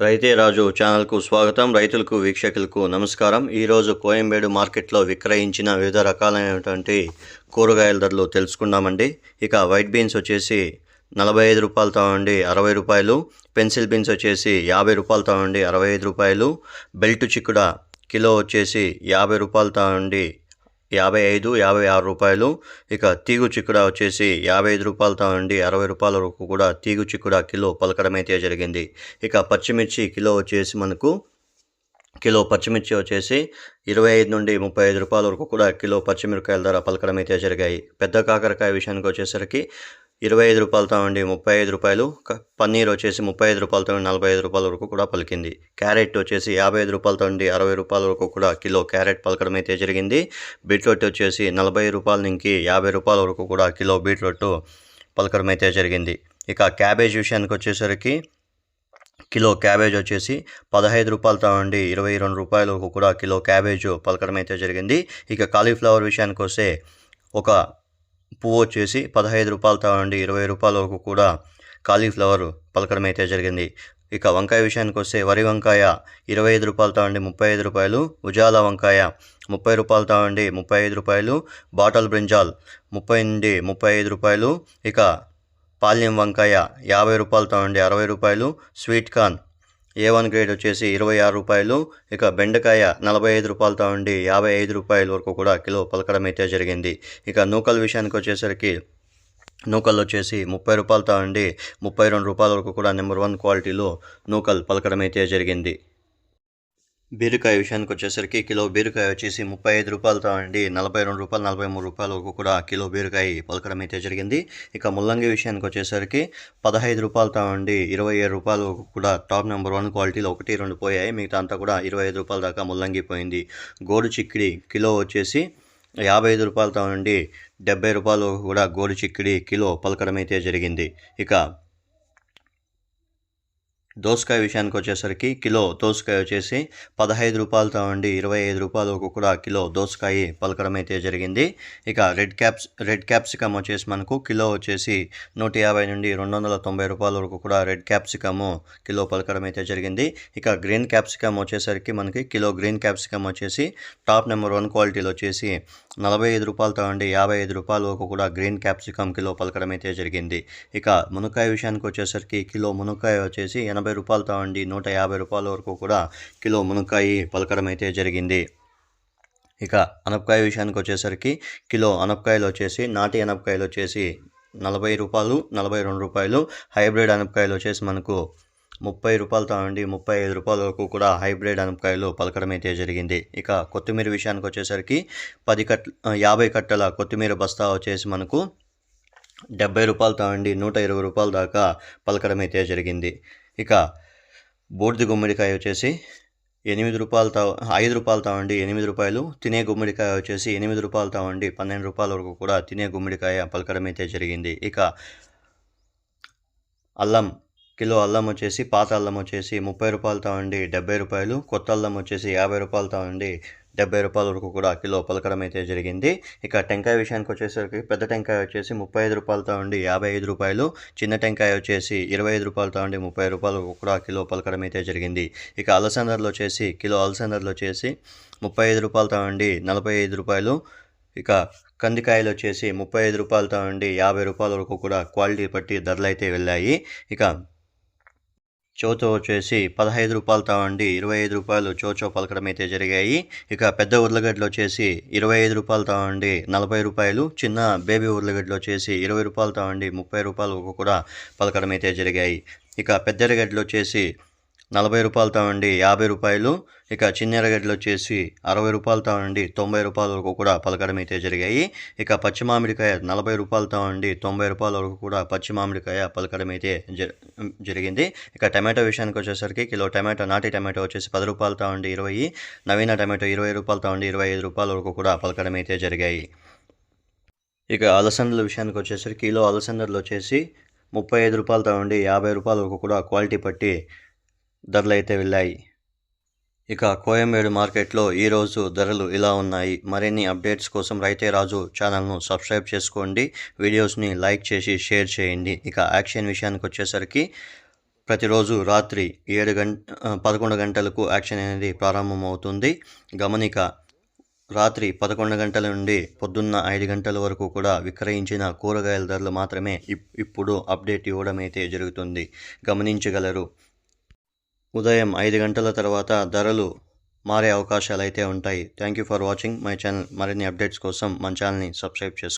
రైతే రాజు ఛానల్కు స్వాగతం. రైతులకు వీక్షకులకు నమస్కారం. ఈరోజు కోయంబేడు మార్కెట్లో విక్రయించిన వివిధ రకాలైనటువంటి కూరగాయల ధరలు తెలుసుకుందామండి. ఇక వైట్ బీన్స్ వచ్చేసి నలభై ఐదు రూపాయలతో ఉండి అరవై రూపాయలు. పెన్సిల్ బీన్స్ వచ్చేసి యాభై రూపాయలతో ఉండి అరవై ఐదు రూపాయలు. బెల్ట్ చిక్కుడ కిలో వచ్చేసి యాభై రూపాయలతో ఉండి యాభై ఐదు యాభై ఆరు రూపాయలు. ఇక తీగు చిక్కుడ వచ్చేసి యాభై ఐదు రూపాయలతో నుండి అరవై రూపాయల వరకు కూడా తీగు చిక్కుడ కిలో పలకడమైతే జరిగింది. ఇక పచ్చిమిర్చి కిలో వచ్చేసి మనకు కిలో పచ్చిమిర్చి వచ్చేసి ఇరవై ఐదు నుండి ముప్పై ఐదు రూపాయల వరకు కూడా కిలో పచ్చిమిరకాయల ధర పలకడం అయితే జరిగాయి. పెద్ద కాకరకాయ విషయానికి వచ్చేసరికి ఇరవై ఐదు రూపాయలతో ఉండి ముప్పై ఐదు రూపాయలు పన్నీర్ వచ్చేసి ముప్పై ఐదు రూపాయలతో నలభై ఐదు రూపాయల వరకు కూడా పలికింది. క్యారెట్ వచ్చేసి యాభై ఐదు రూపాయలతో ఉండి అరవై రూపాయల వరకు కూడా కిలో క్యారెట్ పలకడం అయితే జరిగింది. బీట్రూట్ వచ్చేసి నలభై రూపాయల నుంచి యాభై రూపాయల వరకు కూడా కిలో బీట్రూట్ పలకడం అయితే జరిగింది. ఇక క్యాబేజ్ విషయానికి వచ్చేసరికి కిలో క్యాబేజ్ వచ్చేసి పదహైదు రూపాయలతో నుండి ఇరవై రెండు రూపాయల వరకు కూడా కిలో క్యాబేజ్ పలకడం అయితే జరిగింది. ఇక కాలీఫ్లవర్ విషయానికి వస్తే ఒక పువ్వు వచ్చేసి పదహైదు రూపాయలతో నుండి ఇరవై రూపాయల వరకు కూడా కాలీఫ్లవర్ పలకడం అయితే జరిగింది. ఇక వంకాయ విషయానికి వస్తే వరి వంకాయ ఇరవై ఐదు రూపాయలతో నుండి ముప్పై ఐదు రూపాయలు. ఉజాల వంకాయ ముప్పై రూపాయలతో నుండి ముప్పై ఐదు రూపాయలు. బాటల్ బ్రింజాల్ ముప్పై నుండి ముప్పై ఐదు రూపాయలు. ఇక పాల్యం వంకాయ యాభై రూపాయలతో నుండి అరవై రూపాయలు. Sweet corn A one grade వచ్చేసి ఇరవై ఆరు రూపాయలు. ఇక బెండకాయ నలభై ఐదు రూపాయలతో ఉండి యాభై ఐదు రూపాయల వరకు కూడా కిలో పలకడం అయితే జరిగింది. ఇక నూకల్ విషయానికి వచ్చేసరికి నూకల్ వచ్చేసి ముప్పై రూపాయలతో నుండి ముప్పై రెండు రూపాయల వరకు కూడా నెంబర్ వన్ క్వాలిటీలో నూకల్ పలకడం అయితే జరిగింది. బీరకాయ విషయానికి వచ్చేసరికి కిలో బీరకాయ వచ్చేసి ముప్పై ఐదు రూపాయలతో అండి నలభై రెండు రూపాయలు నలభై మూడు రూపాయల వరకు కూడా కిలో బీరకాయ పలకడం అయితే జరిగింది. ఇక ముల్లంగి విషయానికి వచ్చేసరికి పదహైదు రూపాయలతో అండి ఇరవై ఏడు రూపాయల వరకు కూడా టాప్ నెంబర్ వన్ క్వాలిటీలో ఒకటి రెండు పోయాయి. మిగతా అంతా కూడా ఇరవై ఐదు రూపాయల దాకా ముల్లంగి పోయింది. గోడు చిక్కిడి కిలో వచ్చేసి యాభై ఐదు రూపాయలతో నుండి డెబ్బై రూపాయలు కూడా గోడు చిక్కిడి కిలో పలకడం అయితే జరిగింది. ఇక దోసకాయ విషయానికి వచ్చేసరికి కిలో దోసకాయ వచ్చేసి పదహైదు రూపాయలతో ఉండి ఇరవై ఐదు రూపాయల వరకు కూడా కిలో దోసకాయ పలకడం అయితే జరిగింది. ఇక రెడ్ క్యాప్స్ రెడ్ క్యాప్సికమ్ వచ్చేసి మనకు కిలో వచ్చేసి నూట యాభై నుండి రెండు వందల తొంభై రూపాయల వరకు కూడా రెడ్ క్యాప్సికమ్ కిలో పలకడం అయితే జరిగింది. ఇక గ్రీన్ క్యాప్సికమ్ వచ్చేసరికి మనకి కిలో గ్రీన్ క్యాప్సికమ్ వచ్చేసి టాప్ నెంబర్ వన్ క్వాలిటీలో వచ్చేసి నలభై ఐదు రూపాయలతో ఉండి యాభై ఐదు రూపాయలు వరకు కూడా గ్రీన్ క్యాప్సికమ్ కిలో పలకడం అయితే జరిగింది. ఇక మునక్కాయ విషయానికి వచ్చేసరికి కిలో మునక్కాయ వచ్చేసి ఎనభై రూపాయలతో ఉండి నూట యాభై రూపాయల వరకు కూడా కిలో మునక్కాయ పలకడం అయితే జరిగింది. ఇక అనపకాయ విషయానికి వచ్చేసరికి కిలో అనపకాయలు వచ్చేసి నాటి అనపకాయలు వచ్చేసి నలభై రూపాయలు నలభై రెండు రూపాయలు హైబ్రిడ్ అనపకాయలు వచ్చేసి మనకు ముప్పై రూపాయలతో నుండి ముప్పై ఐదు రూపాయల వరకు కూడా హైబ్రిడ్ అనపకాయలు పలకడం అయితే జరిగింది. ఇక కొత్తిమీర విషయానికి వచ్చేసరికి పది కట్ యాభై కట్టల కొత్తిమీర బస్తా వచ్చేసి మనకు డెబ్బై రూపాయలతో నుండి నూట ఇరవై రూపాయల దాకా పలకడం అయితే జరిగింది. ఇక బూడిద గుమ్మడికాయ వచ్చేసి ఎనిమిది రూపాయలతో ఐదు రూపాయలతో ఉండి ఎనిమిది రూపాయలు. తినే గుమ్మడికాయ వచ్చేసి ఎనిమిది రూపాయలతో ఉండి పన్నెండు రూపాయల వరకు కూడా తినే గుమ్మడికాయ పలకడం అయితే జరిగింది. ఇక అల్లం కిలో అల్లం వచ్చేసి పాత అల్లం వచ్చేసి ముప్పై రూపాయలతో ఉండి డెబ్బై రూపాయలు. కొత్త అల్లం వచ్చేసి యాభై రూపాయలతో ఉండి డెబ్బై రూపాయల వరకు కూడా కిలో పలకడం అయితే జరిగింది. ఇక టెంకాయ విషయానికి వచ్చేసరికి పెద్ద టెంకాయ వచ్చేసి ముప్పై ఐదు రూపాయలతో ఉండి యాభై ఐదు రూపాయలు. చిన్న టెంకాయ వచ్చేసి ఇరవై ఐదు రూపాయలతో ఉండి ముప్పై రూపాయల వరకు కూడా కిలో పలకడం అయితే జరిగింది. ఇక అలసందర్లు వచ్చేసి కిలో అలసందర్లు వచ్చేసి ముప్పై ఐదు రూపాయలతో ఉండి నలభై ఐదు రూపాయలు. ఇక కందికాయలు వచ్చేసి ముప్పై ఐదు రూపాయలతో ఉండి యాభై రూపాయల వరకు కూడా క్వాలిటీ బట్టి ధరలు అయితే వెళ్ళాయి. ఇక చోచో వచ్చేసి పదహైదు రూపాయలతో తావండి ఇరవై ఐదు రూపాయలు చోచో పలకడం అయితే జరిగాయి. ఇక పెద్ద ఉర్లగడ్డలు వచ్చేసి ఇరవై ఐదు రూపాయలతో తావండి నలభై రూపాయలు చిన్న బేబీ ఉర్లగడ్డలు వచ్చేసి ఇరవై రూపాయలతో తావండి ముప్పై రూపాయలు కూడా పలకడం అయితే జరిగాయి. ఇక పెద్ద ఎర్రగడ్డలు వచ్చేసి నలభై రూపాయలతో ఉండి యాభై రూపాయలు. ఇక చిన్నెరగడ్డలు వచ్చేసి అరవై రూపాయలతో తావండి తొంభై రూపాయల వరకు కూడా పలకడం అయితే జరిగాయి. ఇక పచ్చి మామిడికాయ నలభై రూపాయలతో ఉండి తొంభై రూపాయల వరకు కూడా పచ్చి మామిడికాయ పలకడం అయితే జ- జరిగింది. ఇక టమాటో విషయానికి వచ్చేసరికి కిలో టమాటో నాటి టమాటో వచ్చేసి పది రూపాయలతో ఉండి ఇరవై. నవీన టమాటో ఇరవై రూపాయలతో తావండి ఇరవై ఐదు రూపాయల వరకు కూడా పలకడం అయితే జరిగాయి. ఇక అలసందల విషయానికి వచ్చేసరికి కిలో అలసందలు వచ్చేసి ముప్పై ఐదు రూపాయలతో ఉండి యాభై రూపాయల వరకు కూడా క్వాలిటీ పట్టి ధరలైతే వెళ్ళాయి. ఇక కోయంబేడు మార్కెట్లో ఈరోజు ధరలు ఇలా ఉన్నాయి. మరిన్ని అప్డేట్స్ కోసం రైతే రాజు ఛానల్ను సబ్స్క్రైబ్ చేసుకోండి. వీడియోస్ని లైక్ చేసి షేర్ చేయండి. ఇక యాక్షన్ విషయానికి వచ్చేసరికి ప్రతిరోజు రాత్రి ఏడు గంట పదకొండు గంటలకు యాక్షన్ అనేది ప్రారంభమవుతుంది. గమనిక రాత్రి పదకొండు గంటల నుండి పొద్దున్న ఐదు గంటల వరకు కూడా విక్రయించిన కూరగాయల ధరలు మాత్రమే ఇప్- ఇప్పుడు అప్డేట్ ఇవ్వడం అయితే జరుగుతుంది. గమనించగలరు. ఉదయం ఐదు గంటల తర్వాత ధరలు మారే అవకాశాలు అయితే ఉంటాయి. Thank you for watching my channel. మరిన్ని అప్డేట్స్ కోసం మన ఛానల్ని సబ్స్క్రైబ్ చేసుకోండి